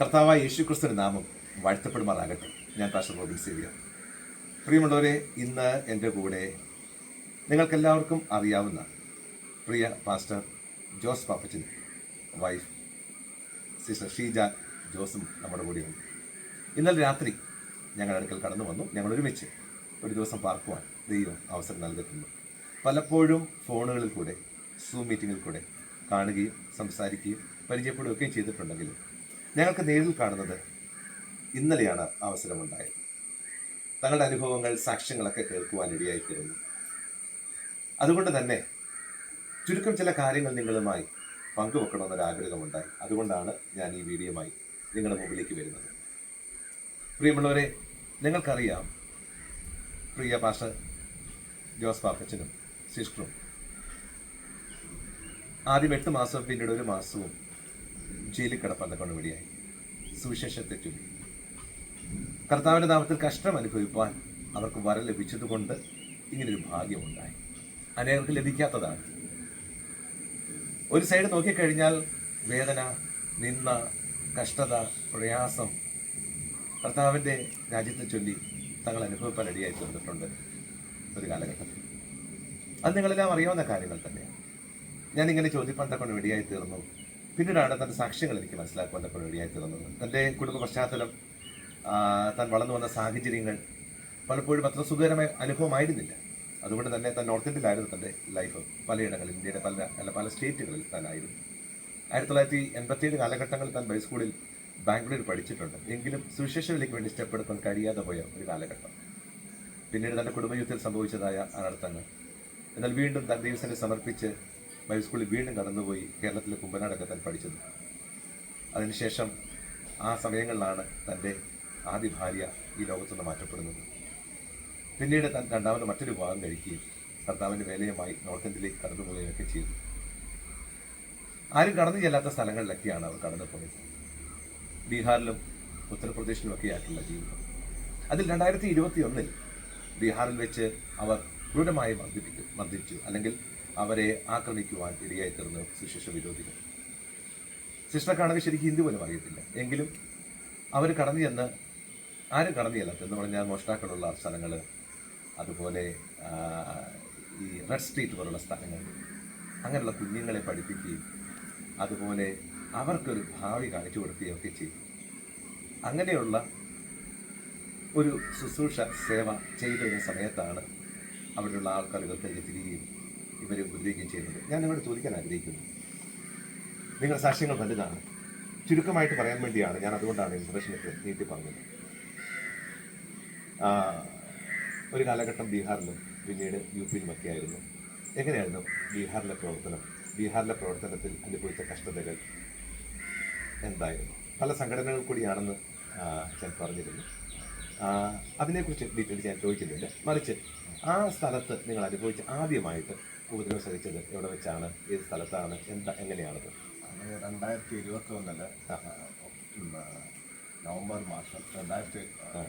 കർത്താവായ യേശു ക്രിസ്തുവിന്റെ നാമം വാഴ്ത്തപ്പെടുമാറാകട്ടെ. ഞാൻ പാസ്റ്റർ റോബിൻ സേവിയർ. പ്രിയമുള്ളവരെ ഇന്ന് എന്റെ കൂടെ നിങ്ങൾക്കെല്ലാവർക്കും അറിയാവുന്ന പ്രിയ pastor Jose Pappachan wife sister Sheeja ജോസും നമ്മുടെ കൂടെയുണ്ട്. ഇന്നലെ രാത്രി ഞങ്ങളുടെ അടുക്കൽ കടന്നു വന്നു. ഞങ്ങൾ ഒരുമിച്ച് ഒരു ദിവസം പാർക്കുവാൻ ദൈവം അവസരം നൽകുന്നു പലപ്പോഴും ഫോണുകളിൽ കൂടെ സൂം മീറ്റിങ്ങിൽ കൂടെ കാണുകയും സംസാരിക്കുകയും പരിചയപ്പെടുകയൊക്കെയും ചെയ്തിട്ടുണ്ടെങ്കിലും ഞങ്ങൾക്ക് നേരിൽ കാണുന്നത് ഇന്നലെയാണ് അവസരമുണ്ടായത്. തങ്ങളുടെ അനുഭവങ്ങൾ സാക്ഷ്യങ്ങളൊക്കെ കേൾക്കുവാൻ ഇടയായിത്തീരുന്നു. അതുകൊണ്ട് തന്നെ ചുരുക്കം ചില കാര്യങ്ങൾ നിങ്ങളുമായി പങ്കുവെക്കണമെന്നൊരാഗ്രഹമുണ്ടായി. അതുകൊണ്ടാണ് ഞാൻ ഈ വീഡിയോയുമായി നിങ്ങളുടെ മുമ്പിലേക്ക് വരുന്നത്. പ്രിയമുള്ളവരെ നിങ്ങൾക്കറിയാം പ്രിയ പാഷ ജോസ് പാപ്പച്ചനും സിസ്റ്ററും ആദ്യം എട്ട് മാസം പിന്നീട് ഒരു മാസവും ജയിലിൽ കിടപ്പെന്ന കൊണ്ടുപിടിയായി സുവിശേഷത്തെ ചൊല്ലി കർത്താവിന്റെ നാമത്തിൽ കഷ്ടം അനുഭവിപ്പാൻ അവർക്ക് വരം ലഭിച്ചതുകൊണ്ട് ഇങ്ങനൊരു ഭാഗ്യമുണ്ടായി അനേകർക്ക് ലഭിക്കാത്തതാണ്. ഒരു സൈഡ് നോക്കിക്കഴിഞ്ഞാൽ വേദന നിന്ന കഷ്ടത പ്രയാസം കർത്താവിന്റെ രാജ്യത്തെ ചൊല്ലി തങ്ങൾ അനുഭവിപ്പാൻ റെഡിയായി തീർന്നിട്ടുണ്ട് ഒരു കാലഘട്ടത്തിൽ. അത് നിങ്ങളെല്ലാം അറിയാവുന്ന കാര്യങ്ങൾ തന്നെയാണ്. ഞാനിങ്ങനെ ചോദ്യപ്പാൻ തക്കൊണ്ട് വെടിയായി തീർന്നു. പിന്നീടാണ് തന്റെ സാക്ഷ്യങ്ങൾ എനിക്ക് മനസ്സിലാക്കുവാൻ തക്കൊണ്ട് റെഡിയായി തീർന്നത്. തന്റെ കുടുംബ പശ്ചാത്തലം താൻ വളർന്നു വന്ന സാഹചര്യങ്ങൾ പലപ്പോഴും അത്ര സുഖകരമായ അനുഭവമായിരുന്നില്ല. അതുകൊണ്ട് തന്നെ താൻ നോർത്ത് ഇന്ത്യയിലായിരുന്നു തന്റെ ലൈഫ് പലയിടങ്ങളിൽ ഇന്ത്യയുടെ പല അല്ല പല സ്റ്റേറ്റുകളിൽ താനായിരുന്നു ആയിരത്തി തൊള്ളായിരത്തി എൺപത്തിയേഴ് കാലഘട്ടങ്ങളിൽ താൻ ഹൈസ്കൂളിൽ ബാംഗ്ലൂരിൽ പഠിച്ചിട്ടുണ്ട്. എങ്കിലും സുവിശേഷത്തിലേക്ക് വേണ്ടി സ്റ്റെപ്പ് എടുക്കാൻ കഴിയാതെ പോയ ഒരു കാലഘട്ടം. പിന്നീട് തന്റെ കുടുംബയുദ്ധത്തിൽ സംഭവിച്ചതായ അനർത്ഥങ്ങൾ. എന്നാൽ വീണ്ടും താൻ ദൈവസനെ സമർപ്പിച്ച് ബൈബിൾ സ്കൂളിൽ വീണ്ടും കടന്നുപോയി കേരളത്തിലെ കുമ്പനാടൊക്കെ താൻ പഠിച്ചത്. അതിനുശേഷം ആ സമയങ്ങളിലാണ് തന്റെ ആദ്യ ഭാര്യ ഈ ലോകത്തുനിന്ന് മാറ്റപ്പെടുന്നത്. പിന്നീട് താൻ രണ്ടാമത് മറ്റൊരു വിവാഹം കഴിക്കുകയും കർത്താവിന്റെ വേലയുമായി നോർത്ത് ഇന്ത്യയിലേക്ക് കടന്നു പോവുകയൊക്കെ ചെയ്തു. ആരും കടന്നു ചെല്ലാത്ത സ്ഥലങ്ങളിലൊക്കെയാണ് അവർ കടന്നു പോയത് ബീഹാറിലും ഉത്തർപ്രദേശിലും ഒക്കെ ആയിട്ടുള്ള ജീവിതം. അതിൽ രണ്ടായിരത്തി ഇരുപത്തി ഒന്നിൽ ബീഹാറിൽ വെച്ച് അവർ ക്രൂരമായി മർദ്ദിപ്പിച്ചു മർദ്ദിച്ചു. അല്ലെങ്കിൽ അവരെ ആക്രമിക്കുവാൻ ഇടയായി തീർന്നു സുശിക്ഷ വിരോധികൾ. സിസ്റ്റർക്കാണെങ്കിൽ ശരിക്കും ഹിന്ദി പോലും അറിയത്തില്ല. എങ്കിലും അവർ കടന്നു ചെന്ന് ആരും കടന്നു ചെല്ലാത്ത എന്ന് പറഞ്ഞാൽ മോഷ്ടാക്കളുള്ള സ്ഥലങ്ങൾ അതുപോലെ ഈ റെഡ് സ്ട്രീറ്റ് പോലുള്ള സ്ഥലങ്ങൾ അങ്ങനെയുള്ള കുഞ്ഞുങ്ങളെ പഠിപ്പിക്കുകയും അതുപോലെ അവർക്കൊരു ഭാവി കാണിച്ചു കൊടുക്കുകയും ഒക്കെ ചെയ്തു അങ്ങനെയുള്ള ഒരു ശുശ്രൂഷ സേവ ചെയ്തു വരുന്ന സമയത്താണ് അവിടെയുള്ള ആൾക്കാർ തിരികെ തിരികുകയും ഇവരെ ഉപദ്രവിക്കുകയും ചെയ്യുന്നത് ഞാൻ നിങ്ങളോട് ചോദിക്കാൻ ആഗ്രഹിക്കുന്നു. നിങ്ങളുടെ സാക്ഷ്യങ്ങൾ വലുതാണ്. ചുരുക്കമായിട്ട് പറയാൻ വേണ്ടിയാണ് ഞാൻ അതുകൊണ്ടാണ് ഇൻഫർമേഷനൊക്കെ നീട്ടി പറഞ്ഞത്. ഒരു കാലഘട്ടം ബീഹാറിലും പിന്നീട് യു പിയിലുമൊക്കെ ആയിരുന്നു. എങ്ങനെയായിരുന്നു ബീഹാറിലെ പ്രവർത്തനം? ബീഹാറിലെ പ്രവർത്തനത്തിൽ അനുഭവിച്ച കഷ്ടതകൾ എന്തായിരുന്നു? പല സംഘടനകൾ കൂടിയാണെന്ന് ഞാൻ പറഞ്ഞിരുന്നു. അതിനെക്കുറിച്ച് ഡീറ്റെയിൽസ് ഞാൻ ചോദിക്കുന്നില്ല മറിച്ച് ആ സ്ഥലത്ത് നിങ്ങൾ അനുഭവിച്ച ആദ്യമായിട്ട് ഉപദ്രവം സഹിച്ചത് എവിടെ വെച്ചാണ്? ഏത് സ്ഥലത്താണ്? എന്താ എങ്ങനെയാണത്? രണ്ടായിരത്തി ഇരുപത്തി ഒന്നിൽ നവംബർ മാസം രണ്ടായിരത്തി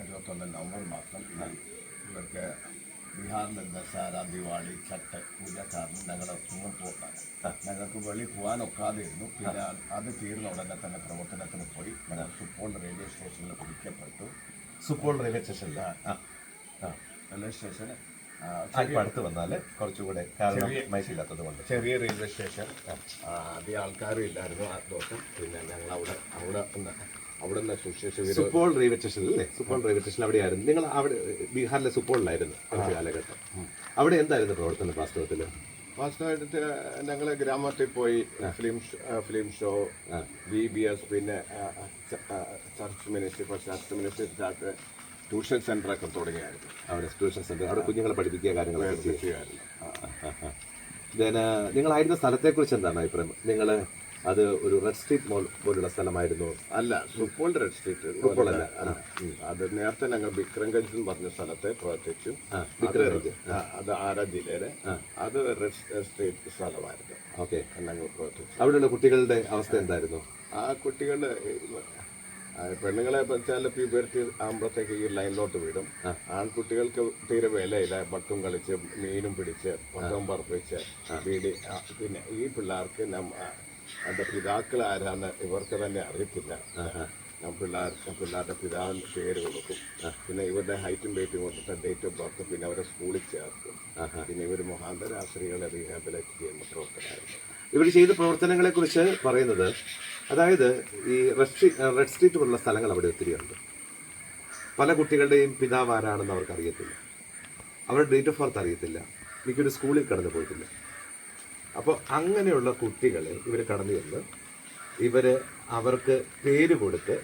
ഇരുപത്തി ഒന്ന് നവംബർ മാസം ഇവർക്ക് ബീഹാറിലെ ദസറ ദിവാളി ചട്ട പൂജ കാരണം ഞങ്ങൾ ഒന്നും പോകാൻ ഞങ്ങൾക്ക് വെളി പോകാൻ ഒക്കാതെയിരുന്നു പിന്നെ അത് തീർന്ന ഉടനെ തന്നെ പ്രവർത്തനത്തിന് പോയി. ഞങ്ങൾ സുപ്പോൾ റെയിൽവേ സ്റ്റേഷനിൽ പിടിക്കപ്പെട്ടു. സുപ്പോൾ റെയിൽവേ സ്റ്റേഷനിൽ റെയിൽവേ സ്റ്റേഷൻ അല്പം അടുത്ത് വന്നാൽ കുറച്ചുകൂടെ കാരണം ചെറിയ- കൊണ്ട്. ചെറിയ റെയിൽവേ സ്റ്റേഷൻ ആ, അധികം ആൾക്കാരും ഇല്ലായിരുന്നു ആ ദിവസം. പിന്നെ ഞങ്ങൾ അവിടെ അവിടെ അവിടെ നിന്ന് വിരോധ സുപ്പോൾ റെയിൽവേ സ്റ്റേഷനിൽ അല്ലേ? സുപ്പോൾ റെയിൽവേ സ്റ്റേഷൻ അവിടെയായിരുന്നു. നിങ്ങൾ അവിടെ ബീഹാറിലെ സുപ്പോളിലായിരുന്നു കുറച്ച് കാലഘട്ടം. അവിടെ എന്തായിരുന്നു പ്രവർത്തനം വാസ്തവത്തിൽ വാസ്തവമായിട്ട് ഞങ്ങൾ ഗ്രാമത്തിൽ പോയി film film show B B S പിന്നെ ചർച്ച് മിനിസ്റ്റർ ഇപ്പോൾ ചർച്ച് മിനിസ്ട്രി ട്യൂഷൻ സെന്ററൊക്കെ തുടങ്ങിയായിരുന്നു. അവിടെ ട്യൂഷൻ സെന്റർ അവിടെ കുഞ്ഞുങ്ങളെ പഠിപ്പിക്കുക കാര്യങ്ങളൊക്കെ ചെയ്യും. ചെയ്യുമായിരുന്നു then നിങ്ങളായിരുന്ന സ്ഥലത്തെക്കുറിച്ച് എന്താണ് അഭിപ്രായം? നിങ്ങൾ അത് ഒരു റെഡ് സ്ട്രീറ്റ് മോൾ പോലുള്ള സ്ഥലമായിരുന്നു. അല്ല സുപ്പോൾ റെഡ് സ്ട്രീറ്റ് സുപ്പോൾ അല്ല. അത് നേരത്തെ ഞങ്ങൾ ബിക്രംഗഞ്ച് എന്ന് പറഞ്ഞ സ്ഥലത്തെ പ്രവർത്തിച്ചു അത് ആര ജില്ലയിലെ? അത് റെഡ് സ്ട്രീറ്റ് സ്ഥലമായിരുന്നു. ഓക്കെ. ഞങ്ങൾ പ്രവർത്തിച്ചു അവിടെയുള്ള കുട്ടികളുടെ അവസ്ഥ എന്തായിരുന്നു? ആ കുട്ടികളുടെ പെണ്ണുങ്ങളെ വെച്ചാൽ പ്യൂബേർട്ടി ആകുമ്പോഴത്തേക്ക് ഈ ലൈനിലോട്ട് വിടും ആൺകുട്ടികൾക്ക് തീരെ വിലയില്ല. ബട്ടും കളിച്ച് മീനും പിടിച്ച് പട്ടവും പറപ്പിച്ച് വീടി പിന്നെ ഈ പിള്ളേർക്ക് അതിന്റെ പിതാക്കൾ ആരാന്ന് ഇവർക്ക് തന്നെ അറിയത്തില്ല. ഞാൻ പിള്ളേർ പിള്ളേരുടെ പിതാവിന്റെ പേര് കൊടുക്കും. പിന്നെ ഇവരുടെ ഹൈറ്റും വെയിറ്റും കൊടുത്തിട്ട് ഡേറ്റ് ഓഫ് ബർത്ത് പിന്നെ അവരെ സ്കൂളിൽ ചേർക്കും. പിന്നെ ഇവർ മുഖാന്തര ആ സ്ത്രീകളെ റീഹാബിലേറ്റ് ചെയ്യുന്ന പ്രവർത്തനമായിരുന്നു ഇവർ ചെയ്ത പ്രവർത്തനങ്ങളെ കുറിച്ച് പറയുന്നത് അതായത് ഈ റെഡ് സ്ട്രീറ്റ് റെഡ് സ്ട്രീറ്റ് പോലുള്ള സ്ഥലങ്ങൾ അവിടെ ഒത്തിരിയുണ്ട് പല കുട്ടികളുടെയും പിതാവ് ആരാണെന്ന് അവർക്ക് അറിയത്തില്ല. അവരുടെ ഡേറ്റ് ഓഫ് ബർത്ത് അറിയത്തില്ല. മിക്കൊരു സ്കൂളിൽ കടന്നു പോയിട്ടില്ല അപ്പോൾ അങ്ങനെയുള്ള കുട്ടികളെ ഇവർ കടന്നു ചെന്ന് ഇവർ അവർക്ക് പേര് കൊടുത്ത്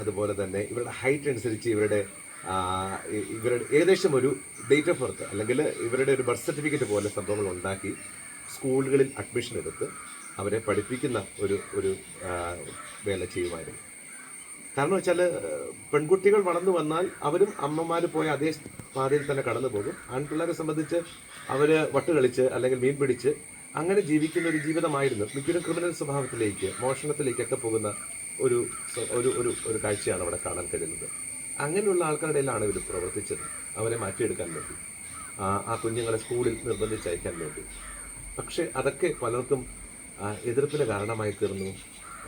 അതുപോലെ തന്നെ ഇവരുടെ ഹൈറ്റ് അനുസരിച്ച് ഇവരുടെ ഇവരുടെ ഏകദേശം ഒരു ഡേറ്റ് ഓഫ് ബർത്ത് അല്ലെങ്കിൽ ഇവരുടെ ഒരു ബർത്ത് സർട്ടിഫിക്കറ്റ് പോലെ സംഭവങ്ങൾ ഉണ്ടാക്കി സ്കൂളുകളിൽ അഡ്മിഷൻ എടുത്ത് അവരെ പഠിപ്പിക്കുന്ന ഒരു ഒരു വേല ചെയ്യുമായിരുന്നു. കാരണം വെച്ചാൽ പെൺകുട്ടികൾ വളർന്നു വന്നാൽ അവരും അമ്മമാർ പോയ അതേ പാതയിൽ തന്നെ കടന്നു പോകും. ആൺപിള്ളേരെ സംബന്ധിച്ച് അവർ വട്ട് കളിച്ച് അല്ലെങ്കിൽ മീൻ പിടിച്ച് അങ്ങനെ ജീവിക്കുന്ന ഒരു ജീവിതമായിരുന്നു. മിക്കവരും ക്രിമിനൽ സ്വഭാവത്തിലേക്ക് മോഷണത്തിലേക്കൊക്കെ പോകുന്ന ഒരു ഒരു ഒരു ഒരു കാഴ്ചയാണ് അവിടെ കാണാൻ കഴിയുന്നത്. അങ്ങനെയുള്ള ആൾക്കാരുടെ ഇടയിലാണ് ഇവർ പ്രവർത്തിച്ചത്. അവരെ മാറ്റിയെടുക്കാൻ വേണ്ടി. ആ കുഞ്ഞുങ്ങളെ സ്കൂളിൽ നിർബന്ധിച്ച് അയക്കാൻ വേണ്ടി. പക്ഷേ അതൊക്കെ പലർക്കും എതിർപ്പിന് കാരണമായി തീർന്നു.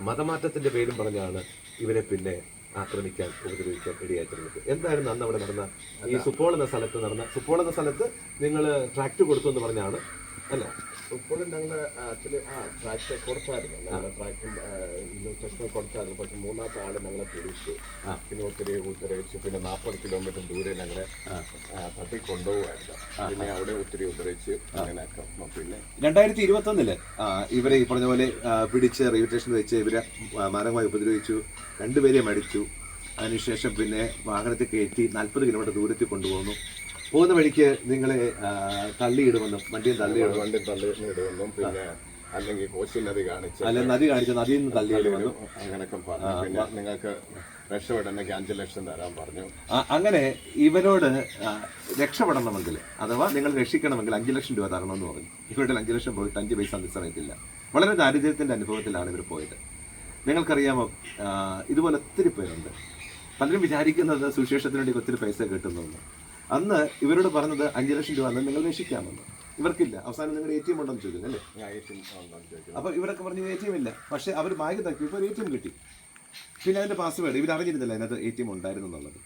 മതമാറ്റത്തിന്റെ പേരും പറഞ്ഞാണ് ഇവരെ പിന്നെ ആക്രമിക്കാൻ ഉപദ്രവിക്കാൻ ഇടയായിട്ടുള്ളത് എന്തായിരുന്നു അന്ന് അവിടെ നടന്ന ഈ സുപ്പോൾ എന്ന സ്ഥലത്ത് നടന്ന സുപ്പോൾ എന്ന സ്ഥലത്ത് നിങ്ങൾ ട്രാക്ട് കൊടുത്തു എന്ന് പറഞ്ഞാണ് അല്ല ഇപ്പോഴും ഞങ്ങൾ ആക്ച്വലി ആ ട്രാക്ക് കൊടുത്തായിരുന്നു. ഞങ്ങൾ ട്രാക്ടും ടെസ്റ്റും കൊടുത്തായിരുന്നു. പക്ഷെ മൂന്നാമത്തെ ആൾ ഞങ്ങളെ പിടിച്ചു പിന്നെ ഒത്തിരി ഉപദ്രവിച്ചു പിന്നെ നാൽപ്പത് കിലോമീറ്റർ ദൂരെ ഞങ്ങളെ തട്ടി കൊണ്ടുപോകായിരുന്നു പിന്നെ അവിടെ ഒത്തിരി ഉപദ്രവിച്ച് അങ്ങനെ പിന്നെ രണ്ടായിരത്തി ഇരുപത്തി ഒന്നിൽ ഇവരെ ഈ പറഞ്ഞ പോലെ പിടിച്ച് റെയിൽവേ സ്റ്റേഷനിൽ വെച്ച് ഇവരെ മാരകമായി ഉപദ്രവിച്ചു. രണ്ടുപേരെയും അടിച്ചു അതിനുശേഷം പിന്നെ വാഹനത്തിൽ കയറ്റി നാൽപ്പത് കിലോമീറ്റർ ദൂരത്തിൽ കൊണ്ടുപോകുന്നു പോകുന്ന വഴിക്ക് നിങ്ങളെ തള്ളി തള്ളിയിടുമെന്നും വണ്ടിയും തള്ളിയിടും വണ്ടി തള്ളി ഇടുമെന്നും പിന്നെ അല്ലെങ്കിൽ കോശി നദി കാണിച്ച് അല്ലെ നദി കാണിച്ച് നദിയിൽ നിന്ന് തള്ളിയിടുമെന്നും. അങ്ങനെയൊക്കെ പറഞ്ഞു. പിന്നെ നിങ്ങൾക്ക് രക്ഷപ്പെടണമെങ്കിൽ അഞ്ച് ലക്ഷം തരാൻ പറഞ്ഞു. അങ്ങനെ ഇവരോട് രക്ഷപ്പെടണമെങ്കിൽ അഥവാ നിങ്ങൾ രക്ഷിക്കണമെങ്കിൽ അഞ്ച് ലക്ഷം രൂപ തരണമെന്ന് പറഞ്ഞു. ഇവരുടെ അഞ്ച് ലക്ഷം പോയിട്ട് അഞ്ച് പൈസ നിസ്സമയത്തില്ല വളരെ ദാരിദ്ര്യത്തിന്റെ അനുഭവത്തിലാണ് ഇവർ പോയത്. നിങ്ങൾക്കറിയാമോ ഇതുപോലെ ഒത്തിരി പേരുണ്ട്. പലരും വിചാരിക്കുന്നത് സുശേഷത്തിനുവേണ്ടി ഒത്തിരി പൈസ കിട്ടുന്നു അന്ന് ഇവരോട് പറഞ്ഞത് അഞ്ച് ലക്ഷം രൂപ അന്ന് നിങ്ങൾ രക്ഷിക്കാമെന്ന് ഇവർക്കില്ല. അവസാനം നിങ്ങളുടെ എ ടി എം ഉണ്ടെന്ന് ചോദിക്കുന്നു അല്ലേ? അപ്പോൾ ഇവരൊക്കെ പറഞ്ഞു എ ടി എം ഇല്ല. പക്ഷേ അവർ ബാഗ് തക്കിയപ്പോൾ ഒരു എ ടി എം കിട്ടി. പിന്നെ അതിന്റെ പാസ്വേഡ് ഇവർ അറിഞ്ഞിരുന്നില്ല അതിനകത്ത് എ ടി എം ഉണ്ടായിരുന്നു എന്നുള്ളത്.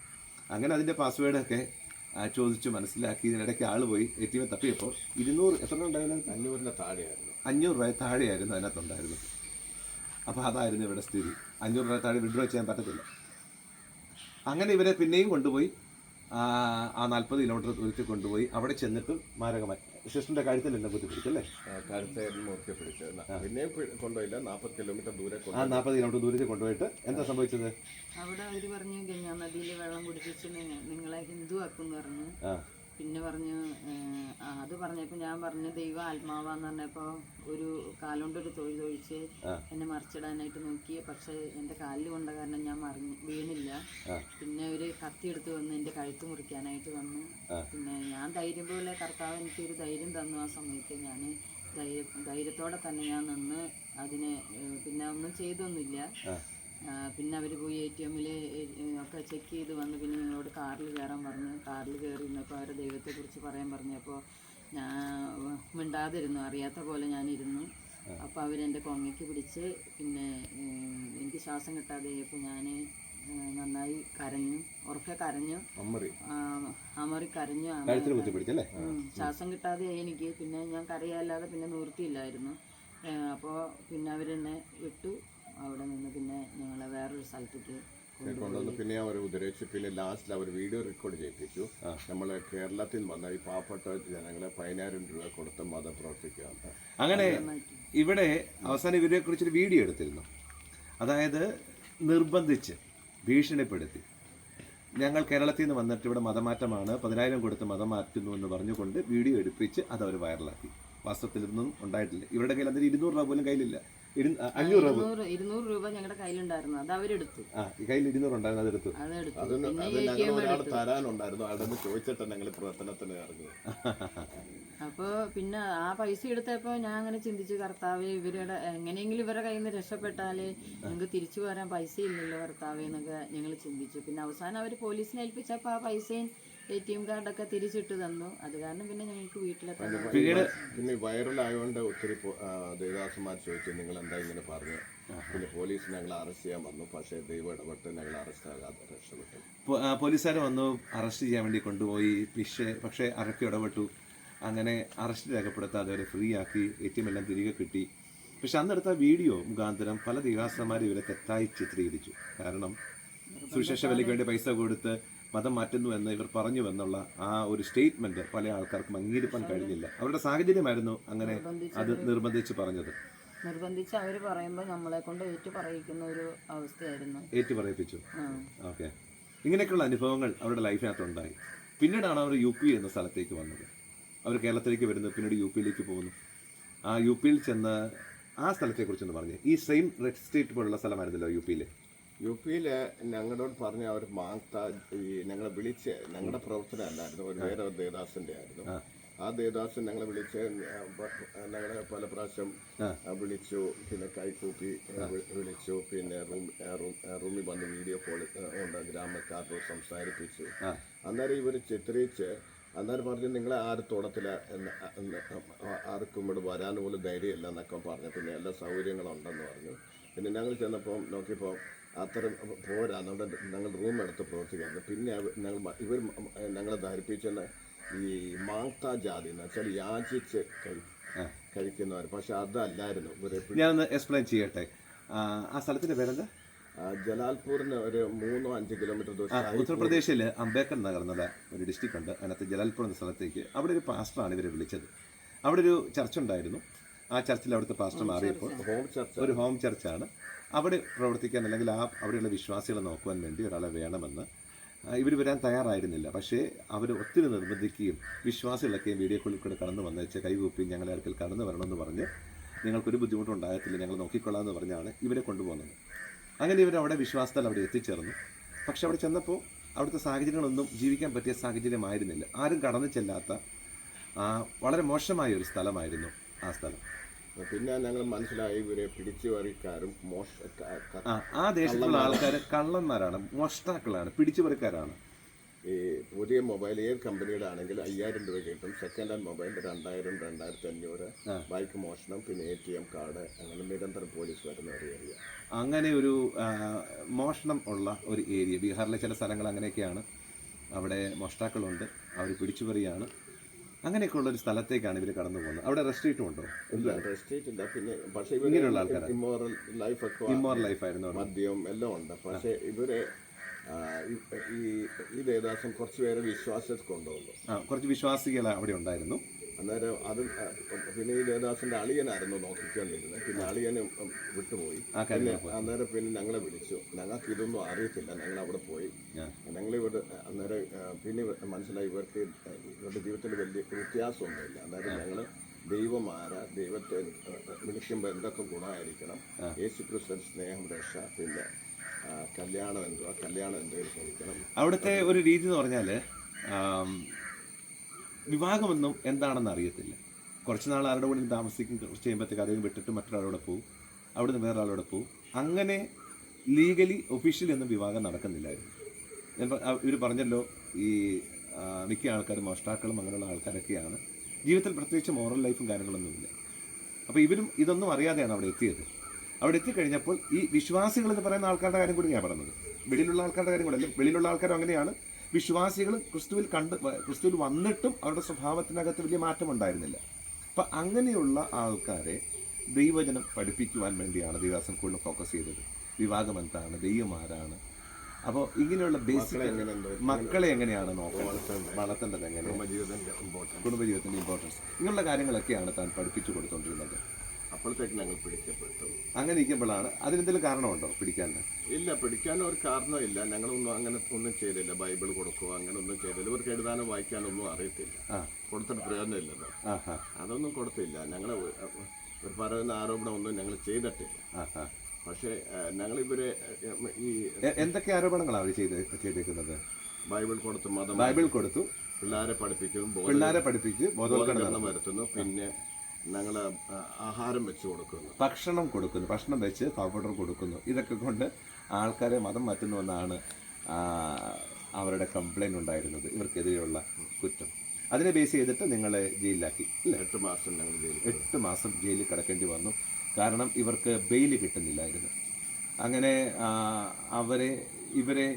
അങ്ങനെ അതിന്റെ പാസ്വേഡൊക്കെ ഒക്കെ ചോദിച്ചു മനസ്സിലാക്കി ഇതിനിടയ്ക്ക് ആൾ പോയി എ ടി എം തപ്പിയപ്പോൾ ഇരുന്നൂറ് എത്ര ഉണ്ടായിരുന്നു? അഞ്ഞൂറിന്റെ താഴെയായിരുന്നു. അഞ്ഞൂറ് രൂപ താഴെയായിരുന്നു അതിനകത്തുണ്ടായിരുന്നു അപ്പോൾ അതായിരുന്നു ഇവിടെ സ്ഥിതി. അഞ്ഞൂറ് രൂപ താഴെ വിഡ്രോ ചെയ്യാൻ പറ്റത്തില്ല. അങ്ങനെ ഇവരെ പിന്നെയും കൊണ്ടുപോയി ആ, നാൽപ്പത് കിലോമീറ്റർ ദൂരത്തിൽ കൊണ്ടുപോയി അവിടെ ചെന്നിട്ട് മാരകമായി. ശിഷ്ടന്റെ കഴുത്തിൽ എന്നെ ബുദ്ധിപ്പിടിച്ചല്ലേ പിന്നെയും പിന്നെ കൊണ്ടുപോയില്ല. നാൽപ്പത് കിലോമീറ്റർ ദൂരെ ആ നാൽപ്പത് കിലോമീറ്റർ ദൂരത്തിൽ കൊണ്ടുപോയിട്ട് എന്താ സംഭവിച്ചത്? അവിടെ അവർ പറഞ്ഞു ഗംഗാ നദിയിൽ വെള്ളം കുടിപ്പിച്ച് നിങ്ങളെ ഹിന്ദു ആക്കും പറഞ്ഞു. ആ. പിന്നെ പറഞ്ഞു അത് പറഞ്ഞപ്പോൾ ഞാൻ പറഞ്ഞു ദൈവം ആത്മാവാന്ന് പറഞ്ഞപ്പോൾ ഒരു കാലുകൊണ്ട് ഒരു തൊഴിൽ തൊഴിച്ച് എന്നെ മറിച്ചിടാനായിട്ട് നോക്കി. പക്ഷെ എന്റെ കാലിൽ കൊണ്ട കാരണം ഞാൻ മറിഞ്ഞ് വീണില്ല. പിന്നെ ഒരു കത്തി എടുത്ത് വന്ന് എന്റെ കഴുത്ത് മുറിക്കാനായിട്ട് വന്നു. പിന്നെ ഞാൻ ധൈര്യം പോലെ കർത്താവ് എനിക്കൊരു ധൈര്യം തന്നു ആ സമയത്ത്. ഞാൻ ധൈര്യ ധൈര്യത്തോടെ തന്നെ ഞാൻ നിന്ന് അതിനെ പിന്നെ ഒന്നും ചെയ്തൊന്നുമില്ല. പിന്നെ അവർ പോയി എ ടി എമ്മിൽ ഒക്കെ ചെക്ക് ചെയ്ത് വന്ന് പിന്നെ ഞങ്ങളോട് കാറിൽ കയറാൻ പറഞ്ഞു. കാറിൽ കയറി നിന്നപ്പോൾ അവരെ ദൈവത്തെക്കുറിച്ച് പറയാൻ പറഞ്ഞപ്പോൾ ഞാൻ മിണ്ടാതിരുന്നു. അറിയാത്ത പോലെ ഞാനിരുന്നു. അപ്പോൾ അവരെന്റെ കൊങ്ങയ്ക്ക് പിടിച്ച് പിന്നെ എനിക്ക് ശ്വാസം കിട്ടാതെയപ്പോൾ ഞാൻ നന്നായി കരഞ്ഞു. ഉറക്കെ കരഞ്ഞു. അമറി. കരഞ്ഞു. ശ്വാസം കിട്ടാതെ എനിക്ക്. പിന്നെ ഞാൻ കരയല്ലാതെ പിന്നെ നിവൃത്തിയില്ലായിരുന്നു. അപ്പോൾ പിന്നെ അവരെന്നെ വിട്ടു. അവിടെ നിന്ന് പിന്നെ ഞങ്ങളെ വേറൊരു സ്ഥലത്തേക്ക് കൊണ്ടുവന്ന് പിന്നെ അവർ ഉപദ്രവിച്ച് പിന്നെ ലാസ്റ്റിൽ അവർ വീഡിയോ റെക്കോർഡ് ചെയ്യിപ്പിച്ചു. നമ്മൾ കേരളത്തിൽ വന്ന ഈ പാവപ്പെട്ട ജനങ്ങളെ പതിനായിരം രൂപ കൊടുത്ത് മതം പ്രവർത്തിക്കുകയാണ്. അങ്ങനെ ഇവിടെ അവസാനം ഇവരെ കുറിച്ചൊരു വീഡിയോ എടുത്തിരുന്നു. അതായത് നിർബന്ധിച്ച് ഭീഷണിപ്പെടുത്തി. ഞങ്ങൾ കേരളത്തിൽ നിന്ന് വന്നിട്ട് ഇവിടെ മതമാറ്റമാണ് പതിനായിരം കൊടുത്ത് മതം മാറ്റുന്നു എന്ന് പറഞ്ഞുകൊണ്ട് വീഡിയോ എടുപ്പിച്ച് അത് അവർ വൈറലാക്കി വാസ്തവത്തിൽ ഒന്നും ഉണ്ടായിട്ടില്ല. ഇവരുടെ കയ്യിൽ അതിന് ഇരുന്നൂറ് രൂപ പോലും കയ്യിലില്ല. അഞ്ഞൂറ് രൂപ. ഇരുന്നൂറ് രൂപ ഞങ്ങളുടെ കയ്യിലുണ്ടായിരുന്നു. അത് അവരെടുത്തു. ആ ഈ കയ്യിൽ ഇരുന്നൂറ് ഉണ്ടായിരുന്നു അതെടുത്തു. അതെടുത്തു അത് പിന്നെ ഒരാൾ തരാനുണ്ടായിരുന്നു. അവിടെ ചോദിച്ചിട്ടാണ് ഞങ്ങൾ പ്രവർത്തനത്തിന് ഇറങ്ങിയത്. അപ്പോൾ പിന്നെ ആ പൈസ എടുത്തപ്പോൾ ഞാൻ അങ്ങനെ ചിന്തിച്ചു കർത്താവ് ഇവരുടെ എങ്ങനെയെങ്കിലും ഇവരുടെ കയ്യിൽ നിന്ന് രക്ഷപ്പെട്ടാലേ ഞങ്ങൾക്ക് തിരിച്ചു വരാൻ പൈസ ഇല്ലല്ലോ കർത്താവ് എന്നൊക്കെ ഞങ്ങൾ ചിന്തിച്ചു. പിന്നെ അവസാനം അവർ പോലീസിനെ ഏൽപ്പിച്ചപ്പോൾ ആ പൈസയും എ ടി എം കാർഡൊക്കെ തിരിച്ചിട്ട് തന്നു. അത് കാരണം പിന്നെ ഞങ്ങൾക്ക് വീട്ടിലെത്താൻ പിന്നീട് പിന്നെ വൈറലായതുകൊണ്ട് ഒത്തിരി ദേവദാസന്മാർ ചോദിച്ചു നിങ്ങൾ എന്താ ഇങ്ങനെ പറഞ്ഞു? പിന്നെ പോലീസ് ഞങ്ങളെ അറസ്റ്റ് ചെയ്യാൻ വന്നു. പക്ഷേ ദൈവം ഇടപെട്ട് ഞങ്ങൾ അറസ്റ്റ് ആകാതെ രക്ഷപ്പെട്ടു. പോലീസുകാർ വന്നു അറസ്റ്റ് ചെയ്യാൻ വേണ്ടി കൊണ്ടുപോയി. പക്ഷേ പക്ഷേ അറക്കി ഇടപെട്ടു? അങ്ങനെ അറസ്റ്റ് രേഖപ്പെടുത്താതെ അവരെ ഫ്രീ ആക്കി എ ടി എം എല്ലാം തിരികെ കിട്ടി. പക്ഷെ അന്നെടുത്ത വീഡിയോ മുഖാന്തരം പല ദിവസന്മാർ ഇവരെ തെറ്റായി ചിത്രീകരിച്ചു. കാരണം സുവിശേഷ വിലയ്ക്ക് വേണ്ടി പൈസ കൊടുത്ത് മതം മാറ്റുന്നു എന്ന് ഇവർ പറഞ്ഞു എന്നുള്ള ആ ഒരു സ്റ്റേറ്റ്മെന്റ് പല ആൾക്കാർക്കും അംഗീകരിക്കാൻ കഴിഞ്ഞില്ല. അവരുടെ സാഹചര്യമായിരുന്നു അങ്ങനെ അത് നിർബന്ധിച്ച് പറഞ്ഞത്. നിർബന്ധിച്ച് അവർ പറയുമ്പോൾ നമ്മളെ കൊണ്ട് ഏറ്റു പറയിക്കുന്ന ഒരു അവസ്ഥയായിരുന്നു. ഏറ്റു പറയിപ്പിച്ചു. ഓക്കെ. ഇങ്ങനെയൊക്കെയുള്ള അനുഭവങ്ങൾ അവരുടെ ലൈഫിനകത്ത് ഉണ്ടായി പിന്നീടാണ് അവർ യു പി എന്ന സ്ഥലത്തേക്ക് വന്നത്. അവർ കേരളത്തിലേക്ക് വരുന്നു പിന്നീട് യു പിയിലേക്ക് പോകുന്നു. ആ യു പിയിൽ ചെന്ന് ആ സ്ഥലത്തെക്കുറിച്ചൊന്ന് പറഞ്ഞു. ഈ സെയിം റെഡ് സ്റ്റേറ്റ് പോലുള്ള സ്ഥലമായിരുന്നല്ലോ യു പിയിൽ യു പിയിൽ ഞങ്ങളോട് പറഞ്ഞ അവർ മാങ്ത ഈ ഞങ്ങളെ വിളിച്ച് ഞങ്ങളുടെ പ്രവർത്തനം അല്ലായിരുന്നു ഒരു വേറെ ദേവദാസിന്റെ ആയിരുന്നു. ആ. ദേവദാസൻ ഞങ്ങളെ വിളിച്ച് ഞങ്ങളെ പല പ്രാവശ്യം വിളിച്ചു പിന്നെ കൈക്കൂപ്പി ആ, വിളിച്ചു പിന്നെ റൂം റൂം റൂമിൽ വന്ന് വീഡിയോ കോൾ ഉണ്ട് ഗ്രാമക്കാരോട് സംസാരിപ്പിച്ചു. അന്നേരം ഇവർ ചിത്രീച്ച് അന്നേരം പറഞ്ഞു നിങ്ങളെ ആര് തുടത്തില്ല ആർക്കും ഇവിടെ വരാൻ പോലും ധൈര്യമില്ല എന്നൊക്കെ പറഞ്ഞു പിന്നെ എല്ലാ സൗകര്യങ്ങളും ഉണ്ടെന്ന് പറഞ്ഞു. പിന്നെ ഞങ്ങൾ ചെന്നപ്പോൾ നോക്കിയപ്പോൾ അത്തരം പോരാ നമ്മുടെ ഞങ്ങൾ റൂം എടുത്ത് പ്രവർത്തിക്കുന്നത് പിന്നെ ഞങ്ങൾ ഇവർ ഞങ്ങളെ ധരിപ്പിച്ചെന്ന് ഈ മാങ്ത ജാതി എന്ന് വെച്ചാൽ യാചിച്ച് കഴി കഴിക്കുന്നവർ. പക്ഷെ അതല്ലായിരുന്നു. ഇവരെ ഞാനൊന്ന് എക്സ്പ്ലെയിൻ ചെയ്യട്ടെ? ആ, സ്ഥലത്തിന്റെ പേരെന്താ? ജലാൽപൂരിന് ഒരു മൂന്നോ അഞ്ച് കിലോമീറ്റർ ദൂരം ഉത്തർപ്രദേശിൽ അംബേദ്കർ നഗർ എന്നുള്ള ഒരു ഡിസ്ട്രിക്റ്റ് ഉണ്ട്. അതിനകത്ത് ജലാൽപൂർ എന്ന സ്ഥലത്തേക്ക് അവിടെ ഒരു പാസ്റ്ററാണ് ഇവരെ വിളിച്ചത്. അവിടെ ഒരു ചർച്ച ഉണ്ടായിരുന്നു ആ ചർച്ചിൽ അവിടുത്തെ പാസ്റ്റർ മാറിയപ്പോൾ ഹോം ചർച്ച ഒരു ഹോം ചർച്ചാണ്. അവിടെ പ്രവർത്തിക്കാൻ അല്ലെങ്കിൽ ആ അവിടെയുള്ള വിശ്വാസികളെ നോക്കുവാൻ വേണ്ടി ഒരാളെ വേണമെന്ന്. ഇവർ വരാൻ തയ്യാറായിരുന്നില്ല. പക്ഷേ അവർ ഒത്തിരി നിർബന്ധിക്കുകയും വിശ്വാസികളൊക്കെ വീഡിയോ കോളിൽ കൂടെ കടന്നു വന്നേച്ച് കൈകൂപ്പി ഞങ്ങളെ അടുക്കൽ കടന്നു വരണമെന്ന് പറഞ്ഞ് നിങ്ങൾക്കൊരു ബുദ്ധിമുട്ടും ഉണ്ടാകത്തില്ല ഞങ്ങൾ നോക്കിക്കൊള്ളാം എന്ന് പറഞ്ഞാണ് ഇവരെ കൊണ്ടുപോകുന്നത്. അങ്ങനെ ഇവർ അവിടെ വിശ്വാസത്താൽ അവിടെ എത്തിച്ചേർന്നു. പക്ഷെ അവിടെ ചെന്നപ്പോൾ അവിടുത്തെ സാഹചര്യങ്ങളൊന്നും ജീവിക്കാൻ പറ്റിയ സാഹചര്യമായിരുന്നില്ല. ആരും കടന്നു ചെല്ലാത്ത വളരെ മോശമായ ഒരു സ്ഥലമായിരുന്നു. ആ സ്ഥലം. പിന്നെ ഞങ്ങൾ മനസ്സിലായി ഇവരെ പിടിച്ചു പറിക്കാരും മോശ ക- ആ ആ ദേശത്തുള്ള ആൾക്കാർ കള്ളന്മാരാണ് മോഷ്ടാക്കളാണ് പിടിച്ചു പറിക്കാരാണ്. ഈ പുതിയ മൊബൈൽ ഏത് കമ്പനിയുടെ ആണെങ്കിൽ അയ്യായിരം രൂപ കിട്ടും. സെക്കൻഡ് ഹാൻഡ് മൊബൈൽ രണ്ടായിരം രണ്ടായിരത്തി അഞ്ഞൂറ് ബൈക്ക് മോഷണം പിന്നെ എ ടി എം കാർഡ് അങ്ങനെ നിരന്തരം പോലീസ് വരുന്ന ഒരു ഏരിയ അങ്ങനെ ഒരു മോഷണം ഉള്ള ഒരു ഏരിയ ബീഹാറിലെ ചില സ്ഥലങ്ങൾ അങ്ങനെയൊക്കെയാണ്. അവിടെ മോഷ്ടാക്കളുണ്ട്. അവർ പിടിച്ചുപറിയാണ് അങ്ങനെയൊക്കെയുള്ള ഒരു സ്ഥലത്തേക്കാണ് ഇവർ കടന്നു പോകുന്നത്. അവിടെ റെസ്ട്രീറ്റും ഉണ്ടോ? റെസ്ട്രീറ്റ് ഇല്ല. പിന്നെ പക്ഷേ ഇങ്ങനെയുള്ള ആൾക്കാർ? ഇമ്മോറൽ ലൈഫ് ഒക്കെ ഇമ്മോർ ലൈഫായിരുന്നു മദ്യം എല്ലാം ഉണ്ട്. പക്ഷേ ഇവരെ ഈ ദേവദാസം കുറച്ച് പേരെ വിശ്വാസത്തിൽ കൊണ്ടുവന്നു ആ കുറച്ച് വിശ്വാസികൾ അവിടെ ഉണ്ടായിരുന്നു. അന്നേരം അത് പിന്നെ ഈ ദേവദാസിന്റെ അളിയനായിരുന്നു നോക്കിക്കൊണ്ടിരുന്നത്. പിന്നെ അളിയനെ വിട്ടുപോയി. പിന്നെ അന്നേരം പിന്നെ ഞങ്ങളെ വിളിച്ചു. ഞങ്ങൾക്ക് ഇതൊന്നും അറിയത്തില്ല. ഞങ്ങൾ അവിടെ പോയി ഞങ്ങൾ ഇവിടെ അന്നേരം പിന്നെ മനസ്സിലായി ഇവർക്ക് ഇവരുടെ ജീവിതത്തിൽ വലിയ വ്യത്യാസമൊന്നുമില്ല. അന്നേരം ഞങ്ങൾ ദൈവമാര ദൈവത്തെ വിളിക്കുമ്പോൾ എന്തൊക്കെ ഗുണമായിരിക്കണം യേശു ക്രിസ്തു സ്നേഹം രക്ഷ പിന്നെ കല്യാണം എന്തുവാ കല്യാണം എന്തെങ്കിലും ചോദിക്കണം അവിടുത്തെ ഒരു രീതി എന്ന് പറഞ്ഞാൽ വിവാഹമൊന്നും എന്താണെന്ന് അറിയത്തില്ല. കുറച്ച് നാൾ ആരുടെ കൂടെ താമസിക്കും കുറച്ച് കഴിയുമ്പോഴത്തേക്ക് അദ്ദേഹം വിട്ടിട്ട് മറ്റൊരാളോടെ പോകും നിന്ന് വേറെ ആളോടെ പോകും അങ്ങനെ ലീഗലി ഒഫീഷ്യലി ഒന്നും വിവാഹം നടക്കുന്നില്ലായിരുന്നു. ഞാൻ ഇവർ പറഞ്ഞല്ലോ ഈ മിക്ക ആൾക്കാരും മോഷ്ടാക്കളും അങ്ങനെയുള്ള ആൾക്കാരൊക്കെയാണ്. ജീവിതത്തിൽ പ്രത്യേകിച്ച് മോറൽ ലൈഫും കാര്യങ്ങളൊന്നുമില്ല. അപ്പോൾ ഇവരും ഇതൊന്നും അറിയാതെയാണ് അവിടെ എത്തിയത്. അവിടെ എത്തിക്കഴിഞ്ഞപ്പോൾ ഈ വിശ്വാസികൾ എന്ന് പറയുന്ന ആൾക്കാരുടെ കാര്യം കൂടി ഞാൻ പറഞ്ഞത്. വെളിയിലുള്ള ആൾക്കാരുടെ കാര്യം കൂടെ വെളിയിലുള്ള ആൾക്കാരും അങ്ങനെയാണ്. വിശ്വാസികൾ ക്രിസ്തുവിൽ കണ്ട് ക്രിസ്തുവിൽ വന്നിട്ടും അവരുടെ സ്വഭാവത്തിനകത്ത് വലിയ മാറ്റം ഉണ്ടായിരുന്നില്ല അപ്പം അങ്ങനെയുള്ള ആൾക്കാരെ ദൈവജനം പഠിപ്പിക്കുവാൻ വേണ്ടിയാണ് ദൈവാസം കൂടുതൽ ഫോക്കസ് ചെയ്തത്. വിവാഹം എന്താണ്? ദൈവം ആരാണ്? അപ്പോൾ ഇങ്ങനെയുള്ള ബേസിക് മക്കളെ എങ്ങനെയാണ് വളർത്തേണ്ടത്. എങ്ങനെയാണ്? കുടുംബജീവിതത്തിന്റെ ഇമ്പോർട്ടൻസ് ഇങ്ങനെയുള്ള കാര്യങ്ങളൊക്കെയാണ് താൻ പഠിപ്പിച്ചു കൊടുത്തുകൊണ്ടിരുന്നത് അപ്പോഴത്തേക്ക് ഞങ്ങൾ പിടിക്കപ്പെട്ടു. അങ്ങനെ ഇരിക്കുമ്പോഴാണ് അതിനെന്തെങ്കിലും കാരണമുണ്ടോ പിടിക്കാൻ ഇല്ല പിടിക്കാൻ ഒരു കാരണമില്ല ഞങ്ങളൊന്നും അങ്ങനെ ഒന്നും ചെയ്തില്ല. ബൈബിൾ കൊടുക്കുക അങ്ങനെ ഒന്നും ചെയ്തില്ല. ഇവർക്ക് എഴുതാനോ വായിക്കാനൊന്നും അറിയത്തില്ല. കൊടുത്തിട്ട് പ്രയോജനമില്ലല്ലോ. അതൊന്നും കൊടുത്തില്ല. ഞങ്ങൾ ഒരു പറയുന്ന ആരോപണം ഒന്നും ഞങ്ങൾ ചെയ്തിട്ടില്ല. പക്ഷേ ഞങ്ങൾ ഇവരെ ഈ എന്തൊക്കെ ആരോപണങ്ങളാണ് അവർ ചെയ്ത് ചെയ്തേക്കുന്നത്? ബൈബിൾ കൊടുത്തു മതം ബൈബിൾ കൊടുത്തു. പിള്ളേരെ പഠിപ്പിക്കും പിള്ളേരെ പഠിപ്പിച്ച് ബോധവൽക്കരണം വരുത്തുന്നു. പിന്നെ ഞങ്ങൾ ആഹാരം വെച്ച് കൊടുക്കുന്നു. ഭക്ഷണം കൊടുക്കുന്നു. ഭക്ഷണം വെച്ച് പൗഡർ കൊടുക്കുന്നു. ഇതൊക്കെ കൊണ്ട് ആൾക്കാരെ മതം മാറ്റുന്നുവെന്നാണ് അവരുടെ കംപ്ലൈന്റ് ഉണ്ടായിരുന്നത്. ഇവർക്കെതിരെയുള്ള കുറ്റം. അതിനെ ബേസ് ചെയ്തിട്ട് നിങ്ങളെ ജയിലിലാക്കി. അല്ലേ എട്ട് മാസം ഞങ്ങൾ ജയിലിൽ എട്ട് മാസം ജയിലിൽ കിടക്കേണ്ടി വന്നു. കാരണം ഇവർക്ക് ബെയിൽ കിട്ടുന്നില്ലായിരുന്നു. അങ്ങനെ അവരെ ഇവരെ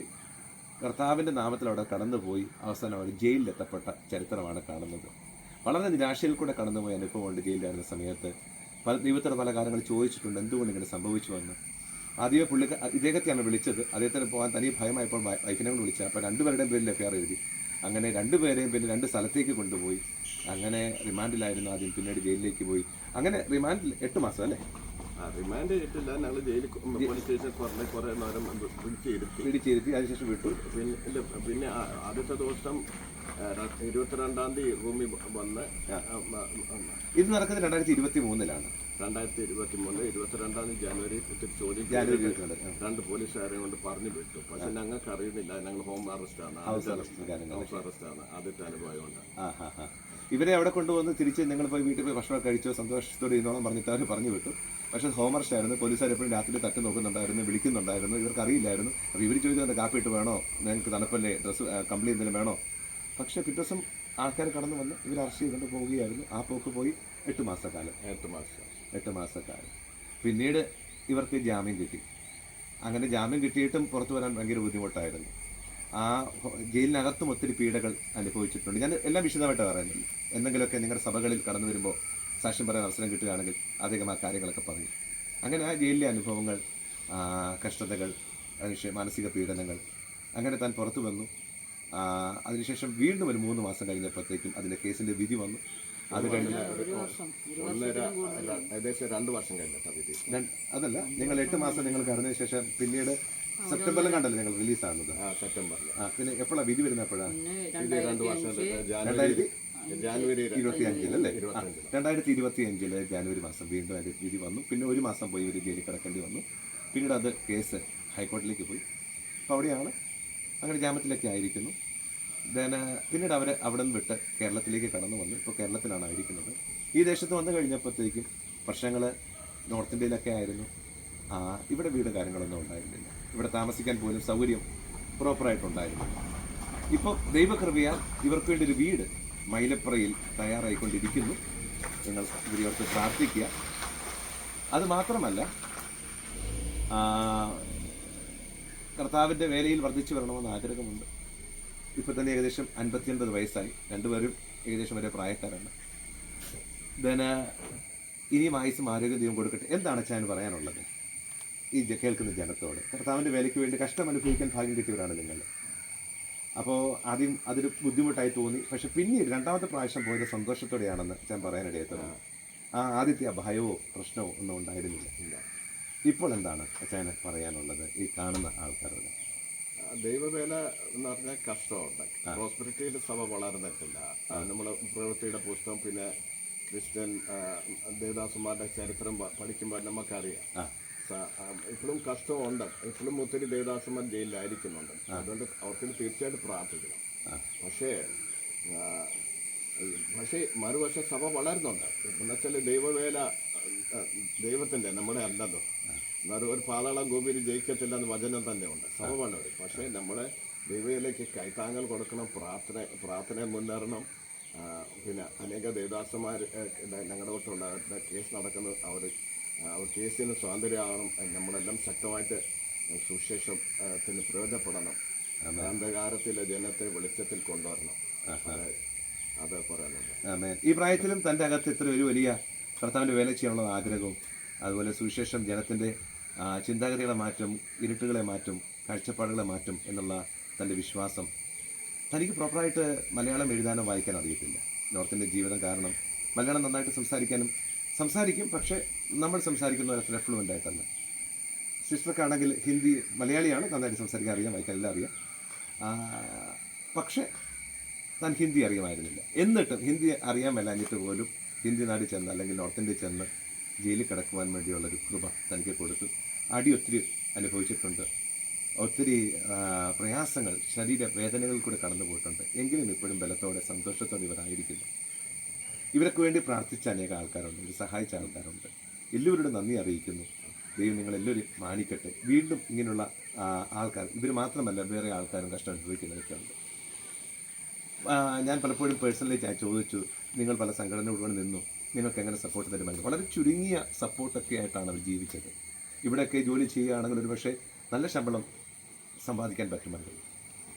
കർത്താവിന്റെ നാമത്തിൽ അവിടെ കടന്നുപോയി. അവസാനം അവർ ജയിലിലെത്തപ്പെട്ട ചരിത്രമാണ് കാണുന്നത്. വളരെ നിരാശയിൽ കൂടെ കടന്നുപോയ അനുഭവമുണ്ട് ജയിലിലായിരുന്ന സമയത്ത് പല ദൈവത്തോട് പല കാര്യങ്ങൾ ചോദിച്ചിട്ടുണ്ട്. എന്തുകൊണ്ട് ഇങ്ങനെ സംഭവിച്ചു എന്ന്. ആദ്യമേ പുള്ളി ഇദ്ദേഹത്തെയാണ് വിളിച്ചത്. അദ്ദേഹത്തിന് പോകാൻ തനി ഭയമായപ്പോൾ വൈഫിനെ കൊണ്ട് വിളിച്ചത്. അപ്പോൾ രണ്ടുപേരുടെയും പേരിൽ എഫ് എഴുതി. അങ്ങനെ രണ്ടുപേരെയും പിന്നെ രണ്ട് സ്ഥലത്തേക്ക് കൊണ്ടുപോയി. അങ്ങനെ റിമാൻഡിലായിരുന്നു. ആദ്യം പിന്നീട് ജയിലിലേക്ക് പോയി. അങ്ങനെ റിമാൻഡിൽ എട്ട് മാസം അല്ലേ? റിമാൻഡ് ചെയ്തിട്ടില്ല. ഞങ്ങൾ ജയിലിൽ പോലീസ് സ്റ്റേഷനിൽ കുറേ കുറേ നേരം പിടിച്ചിരുത്തി അതിനുശേഷം വിട്ടു. പിന്നെ പിന്നെ ആദ്യത്തെ ദിവസം ഇരുപത്തിരണ്ടാം തീയതി റൂമിൽ വന്ന് ഇത് നടക്കുന്നത് രണ്ടായിരത്തി ഇരുപത്തി മൂന്നിലാണ് രണ്ടായിരത്തി ഇരുപത്തി മൂന്ന് ഇരുപത്തിരണ്ടാം തീയതി ജനുവരി ചോദ്യം രണ്ട് പോലീസുകാരെ കൊണ്ട് പറഞ്ഞു വിട്ടു. പക്ഷെ ഞങ്ങൾക്ക് അറിയുന്നില്ല ഞങ്ങൾ ഹോം അറസ്റ്റ് ആണ്. ഹൗസ് അറസ്റ്റ് ഹൗസ് അറസ്റ്റ് ആണ്. ആദ്യത്തെ അനുഭവം ഹാ. ഇവരെ അവിടെ കൊണ്ടുവന്ന് തിരിച്ച് നിങ്ങൾ പോയി വീട്ടിൽ പോയി ഭക്ഷണം കഴിച്ചോ സന്തോഷത്തോടെ ഇരുന്നോളം പറഞ്ഞിട്ട് അവർ പറഞ്ഞു വിട്ടു. പക്ഷേ ഹോംവർസ്റ്റ് ആയിരുന്നു പോലീസുകാർ എപ്പോഴും രാത്രി തട്ടി നോക്കുന്നുണ്ടായിരുന്നു വിളിക്കുന്നുണ്ടായിരുന്നു ഇവർക്ക് അറിയില്ലായിരുന്നു. അപ്പോൾ ഇവർ ചോദിക്കുന്നത് കാപ്പി ഇട്ട് വേണോ? നിങ്ങൾക്ക് തണുപ്പല്ലേ? ഡ്രസ്സ് കമ്പിളി എന്തെങ്കിലും വേണോ? പക്ഷേ പിറ്റേ ദിവസം ആൾക്കാർ കടന്നു വന്ന് ഇവർ അറസ്റ്റ് ചെയ്തുകൊണ്ട് പോവുകയായിരുന്നു. ആ പോക്ക് പോയി എട്ട് മാസക്കാലം. എട്ട് മാസം എട്ട് മാസക്കാലം. പിന്നീട് ഇവർക്ക് ജാമ്യം കിട്ടി. അങ്ങനെ ജാമ്യം കിട്ടിയിട്ടും പുറത്തു വരാൻ ഭയങ്കര ബുദ്ധിമുട്ടായിരുന്നു. ആ ജയിലിനകത്തും ഒത്തിരി പീഡകൾ അനുഭവിച്ചിട്ടുണ്ട്. ഞാൻ എല്ലാം വിശദമായിട്ട് പറയുന്നില്ല എന്തെങ്കിലുമൊക്കെ നിങ്ങളുടെ സഭകളിൽ കടന്നു വരുമ്പോൾ സാക്ഷ്യം പറയാൻ അവസരം കിട്ടുകയാണെങ്കിൽ അദ്ദേഹം ആ കാര്യങ്ങളൊക്കെ പറയും. അങ്ങനെ ആ ജയിലിലെ അനുഭവങ്ങൾ കഷ്ടതകൾ അതിനുശേഷം മാനസിക പീഡനങ്ങൾ അങ്ങനെ താൻ പുറത്തു വന്നു. അതിനുശേഷം വീണ്ടും ഒരു മൂന്ന് മാസം കഴിഞ്ഞപ്പോഴത്തേക്കും അതിന്റെ കേസിന്റെ വിധി വന്നു. അത് കഴിഞ്ഞ് ഏകദേശം രണ്ട് വർഷം കഴിഞ്ഞ അതല്ല നിങ്ങൾ എട്ട് മാസം നിങ്ങൾ കടന്നതിന് ശേഷം പിന്നീട് സെപ്റ്റംബറിൽ കണ്ടല്ലോ നിങ്ങൾ റിലീസാകുന്നത് ആ സെപ്റ്റംബറിൽ ആ പിന്നെ എപ്പോഴാ വിധി വരുന്നത് എപ്പോഴാണ് പിന്നെ ഇത് രണ്ട് വർഷം ജാനുവരി രണ്ടായിരത്തി ജാനുവരി ഇരുപത്തി അഞ്ചിലല്ലേ ഇരുപത്തഞ്ചിൽ രണ്ടായിരത്തി ഇരുപത്തി അഞ്ചിൽ ജാനുവരി മാസം വീണ്ടും അതിന്റെ വിധി വന്നു. പിന്നെ ഒരു മാസം പോയി ഇവർ ജയിലിൽ കിടക്കേണ്ടി വന്നു. പിന്നീട് അത് കേസ് ഹൈക്കോടതിയിലേക്ക് പോയി. അപ്പോൾ അവിടെയാണ് അങ്ങനെ ജാമ്യത്തിലൊക്കെ ആയിരിക്കുന്നു. ദെൻ പിന്നീട് അവർ അവിടെ നിന്ന് വിട്ട് കേരളത്തിലേക്ക് കടന്നു വന്നു. ഇപ്പോൾ കേരളത്തിലാണ് ആയിരിക്കുന്നത്. ഈ ദേശത്ത് വന്നു കഴിഞ്ഞപ്പോഴത്തേക്കും വർഷങ്ങൾ നോർത്ത് ഇന്ത്യയിലൊക്കെ ആയിരുന്നു. ആ, ഇവിടെ വീട് കാര്യങ്ങളൊന്നും ഉണ്ടായിരുന്നില്ല. ഇവിടെ താമസിക്കാൻ പോലും സൗകര്യം പ്രോപ്പറായിട്ടുണ്ടായിരുന്നു. ഇപ്പോൾ ദൈവകൃപയാൽ ഇവർക്ക് വേണ്ടി ഒരു വീട് മൈലപ്പുറയിൽ തയ്യാറായിക്കൊണ്ടിരിക്കുന്നു. നിങ്ങൾ ഇവരോർത്ത് പ്രാർത്ഥിക്കുക. അത് മാത്രമല്ല കർത്താവിന്റെ വേലയിൽ വർദ്ധിച്ചു വരണമെന്ന് ആഗ്രഹമുണ്ട്. ഇപ്പോൾ തന്നെ ഏകദേശം അൻപത്തിയൊൻപത് വയസ്സായി. രണ്ടുപേരും ഏകദേശം ഒരേ പ്രായക്കാരാണ്. ദന ഇനിയും ആയുസും ആരോഗ്യ ദൈവം കൊടുക്കട്ടെ. എന്താണ് അച്ഛൻ പറയാനുള്ളത്? ഈ കേൾക്കുന്ന ജനത്തോട്. കർത്താവിന്റെ വേലയ്ക്ക് വേണ്ടി കഷ്ടം അനുഭവിക്കാൻ ഭാഗ്യം കിട്ടിയവരാണ് നിങ്ങൾ. അപ്പോൾ ആദ്യം അതൊരു ബുദ്ധിമുട്ടായി തോന്നി. പക്ഷെ പിന്നീട് രണ്ടാമത്തെ പ്രാവശ്യം പോയത് സന്തോഷത്തോടെയാണെന്ന് ഞാൻ പറയാനിടയത്തത് ആ ആദ്യത്തെ ആ ഭയമോ പ്രശ്നമോ ഒന്നും ഉണ്ടായിരുന്നില്ല. ഇപ്പോൾ എന്താണ് അച്ഛന് പറയാനുള്ളത് ഈ കാണുന്ന ആൾക്കാരോട്? ദൈവവേല എന്ന് പറഞ്ഞാൽ കഷ്ടമുണ്ട്. പ്രോസ്പെരിറ്റിയിൽ സഭ വളർന്നിട്ടില്ല നമ്മൾ പ്രവൃത്തിയുടെ പുസ്തകം പിന്നെ ക്രിസ്ത്യൻ ദേവദാസന്മാരുടെ ചരിത്രം പഠിക്കുമ്പോൾ നമുക്കറിയാം. ഇപ്പോഴും കഷ്ടമുണ്ട്. ഇപ്പോഴും ഒത്തിരി ദേവദാസന്മാർ ജയിലിലായിരിക്കുന്നുണ്ട്. അതുകൊണ്ട് അവർക്ക് തീർച്ചയായിട്ടും പ്രാർത്ഥിക്കണം. പക്ഷേ പക്ഷേ മറുവശം സഭ വളരുന്നുണ്ട്. എന്ന് വെച്ചാൽ ദൈവവേല ദൈവത്തിന്റെ നമ്മുടെ അല്ലല്ലോ എന്നാലും ഒരു പാതാളം ഗോപിയിൽ ജയിക്കത്തില്ല എന്ന് വചനം തന്നെയുണ്ട്. സഭ വളരും. പക്ഷേ നമ്മളെ ദൈവയിലേക്ക് കൈത്താങ്ങൽ കൊടുക്കണം പ്രാർത്ഥന പ്രാർത്ഥന മുന്നേറണം. പിന്നെ അനേക ദേവദാസന്മാർ ഞങ്ങളുടെ തൊട്ടുള്ള അവരുടെ കേസ് നടക്കുന്നത് അവർ അവർ കേസിന് സ്വാതന്ത്ര്യമാകണം നമ്മളെല്ലാം ശക്തമായിട്ട് സുശേഷത്തിന് പ്രയോജനപ്പെടണം. അന്ധകാരത്തിലെ ജനത്തെ വെളിച്ചത്തിൽ കൊണ്ടുവരണം. അത് പറയാനുള്ളത്. ഈ പ്രായത്തിലും തന്റെ അകത്ത് ഇത്ര ഒരു വലിയ കർത്താവിന്റെ വേല ചെയ്യാനുള്ള ആഗ്രഹവും അതുപോലെ സുവിശേഷം ജനത്തിന്റെ ചിന്താഗതികളെ മാറ്റും ഇരുട്ടുകളെ മാറ്റും കാഴ്ചപ്പാടുകളെ മാറ്റും എന്നുള്ള തന്റെ വിശ്വാസം തനിക്ക് പ്രോപ്പറായിട്ട് മലയാളം എഴുതാനോ വായിക്കാനോ അറിയത്തില്ല. നോർത്ത് ഇന്ത്യൻ ജീവിതം കാരണം മലയാളം നന്നായിട്ട് സംസാരിക്കാനും സംസാരിക്കും പക്ഷേ നമ്മൾ സംസാരിക്കുന്ന ഒരു അത്ര ഫ്ലുവന്റ് ആയിട്ടല്ല സിസ്റ്റർക്കാണെങ്കിൽ ഹിന്ദി മലയാളിയാണ് നന്നായിട്ട് സംസാരിക്കാൻ അറിയാം വായിക്കാൻ എല്ലാം അറിയാം. പക്ഷേ താൻ ഹിന്ദി അറിയാമായിരുന്നില്ല. എന്നിട്ടും ഹിന്ദി അറിയാൻ മേലാഞ്ഞിട്ട് പോലും ഹിന്ദി നാട് ചെന്ന് അല്ലെങ്കിൽ നോർത്ത് ഇന്ത്യ ചെന്ന് ജയിലിൽ കിടക്കുവാൻ വേണ്ടിയുള്ളൊരു കൃപ തനിക്ക് കൊടുത്തു അടി ഒത്തിരി അനുഭവിച്ചിട്ടുണ്ട്. ഒത്തിരി പ്രയാസങ്ങൾ ശരീര വേദനകളിൽ കൂടെ കടന്നു പോയിട്ടുണ്ട് എങ്കിലും ഇപ്പോഴും ബലത്തോടെ സന്തോഷത്തോടെ ഇവരായിരിക്കുന്നു. ഇവർക്ക് വേണ്ടി പ്രാർത്ഥിച്ച അനേക ആൾക്കാരുണ്ട് ഇവർ സഹായിച്ച ആൾക്കാരുണ്ട്. എല്ലാവരോടും നന്ദി അറിയിക്കുന്നു. ദൈവം നിങ്ങളെല്ലാവരും മാനിക്കട്ടെ. വീണ്ടും ഇങ്ങനെയുള്ള ആൾക്കാർ ഇവർ മാത്രമല്ല വേറെ ആൾക്കാരും കഷ്ടം അനുഭവിക്കുന്നവരൊക്കെ ഉണ്ട്. ഞാൻ പലപ്പോഴും പേഴ്സണലി ഞാൻ ചോദിച്ചു നിങ്ങൾ പല സംഘടനകളോട് നിന്നു? നിങ്ങൾക്ക് എങ്ങനെ സപ്പോർട്ട് തരുമായിരുന്നു? വളരെ ചുരുങ്ങിയ സപ്പോർട്ടൊക്കെ ആയിട്ടാണ് അവർ ജീവിച്ചത്. ഇവിടെയൊക്കെ ജോലി ചെയ്യുകയാണെങ്കിൽ ഒരു പക്ഷേ നല്ല ശമ്പളം സമ്പാദിക്കാൻ പറ്റുമായിരുന്നു.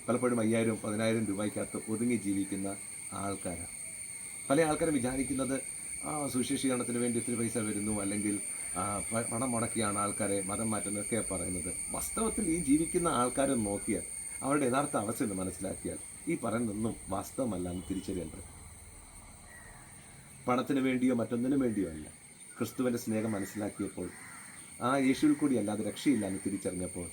പലപ്പോഴും അയ്യായിരം പതിനായിരം രൂപയ്ക്കകത്ത് ഒതുങ്ങി ജീവിക്കുന്ന ആൾക്കാരാണ്. പല ആൾക്കാരും വിചാരിക്കുന്നത് സുശേഷീകരണത്തിന് വേണ്ടി ഇത്തിരി പൈസ വരുന്നു അല്ലെങ്കിൽ പണം മുടക്കിയാണ് ആൾക്കാരെ മതം മാറ്റുന്നതൊക്കെ പറയുന്നത്. വാസ്തവത്തിൽ ഈ ജീവിക്കുന്ന ആൾക്കാരെ നോക്കിയാൽ അവരുടെ യഥാർത്ഥ അവസ്ഥ എന്ന് മനസ്സിലാക്കിയാൽ ഈ പറയുന്നതൊന്നും വാസ്തവമല്ല എന്ന് തിരിച്ചറിയേണ്ടത് പണത്തിന് വേണ്ടിയോ മറ്റൊന്നിനു വേണ്ടിയോ അല്ല. ക്രിസ്തുവിന്റെ സ്നേഹം മനസ്സിലാക്കിയപ്പോൾ ആ യേശുവിൽ കൂടി അല്ലാതെ രക്ഷയില്ല എന്ന് തിരിച്ചറിഞ്ഞപ്പോൾ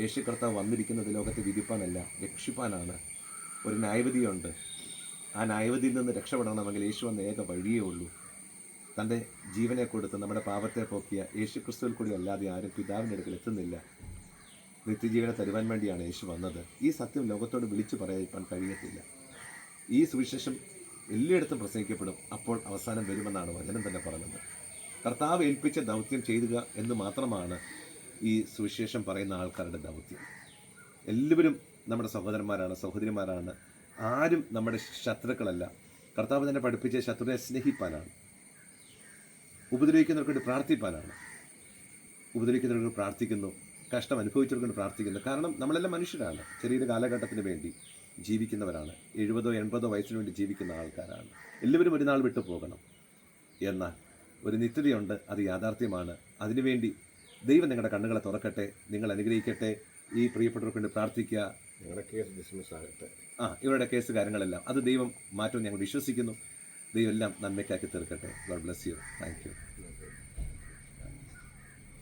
യേശു കർത്താവ് വന്നിരിക്കുന്നത് ലോകത്തെ വിധിപ്പാനല്ല രക്ഷിപ്പാനാണ്. ഒരു ന്യായവതിയുണ്ട് ആ ന്യായവതിയിൽ നിന്ന് രക്ഷപ്പെടണമെങ്കിൽ യേശു എന്ന ഏക വഴിയേ ഉള്ളൂ. തന്റെ ജീവനെ കൊടുത്ത് നമ്മുടെ പാപത്തെ പോക്കിയ യേശു ക്രിസ്തുവിൽ കൂടി അല്ലാതെ ആരും പിതാവിന്റെ അടുക്കൽ എത്തുന്നില്ല. നിത്യജീവനെ തരുവാൻ വേണ്ടിയാണ് യേശു വന്നത്. ഈ സത്യം ലോകത്തോട് വിളിച്ചു പറയാൻ കഴിയത്തില്ല. ഈ സുവിശേഷം എല്ലായിടത്തും പ്രസംഗിക്കപ്പെടും. അപ്പോൾ അവസാനം വരുമെന്നാണ് വചനം തന്നെ പറയുന്നത്. കർത്താവ് ഏൽപ്പിച്ച ദൗത്യം ചെയ്യുക എന്ന് മാത്രമാണ് ഈ സുവിശേഷം പറയുന്ന ആൾക്കാരുടെ ദൗത്യം. എല്ലാവരും നമ്മുടെ സഹോദരന്മാരാണ് സഹോദരിമാരാണ് ആരും നമ്മുടെ ശത്രുക്കളല്ല. കർത്താവ് തന്നെ പഠിപ്പിച്ച ശത്രുവിനെ സ്നേഹിപ്പാനാണ്. ഉപദ്രവിക്കുന്നവർക്ക് വേണ്ടി പ്രാർത്ഥിപ്പാനാണ്. ഉപദ്രവിക്കുന്നവർക്ക് പ്രാർത്ഥിക്കുന്നു കഷ്ടം അനുഭവിച്ചവർക്ക് പ്രാർത്ഥിക്കുന്നു. കാരണം നമ്മളെല്ലാം മനുഷ്യരാണ്. ചെറിയൊരു കാലഘട്ടത്തിന് വേണ്ടി ജീവിക്കുന്നവരാണ്. എഴുപതോ എൺപതോ വയസ്സിന് വേണ്ടി ജീവിക്കുന്ന ആൾക്കാരാണ്. എല്ലാവരും ഒരു നാൾ വിട്ടു പോകണം. എന്നാൽ ഒരു നിത്യതയുണ്ട് അത് യാഥാർത്ഥ്യമാണ്. അതിനുവേണ്ടി ദൈവം നിങ്ങളുടെ കണ്ണുകളെ തുറക്കട്ടെ നിങ്ങൾ അനുഗ്രഹിക്കട്ടെ. ഈ പ്രിയപ്പെട്ടവർക്ക് വേണ്ടി പ്രാർത്ഥിക്കുക. ആകട്ടെ. ആ ഇവരുടെ കേസ് കാര്യങ്ങളെല്ലാം അത് ദൈവം മാറ്റം ഞങ്ങൾ വിശ്വസിക്കുന്നു. ദൈവം എല്ലാം നന്മയ്ക്കാക്കി തീർക്കട്ടെ. God bless you thank you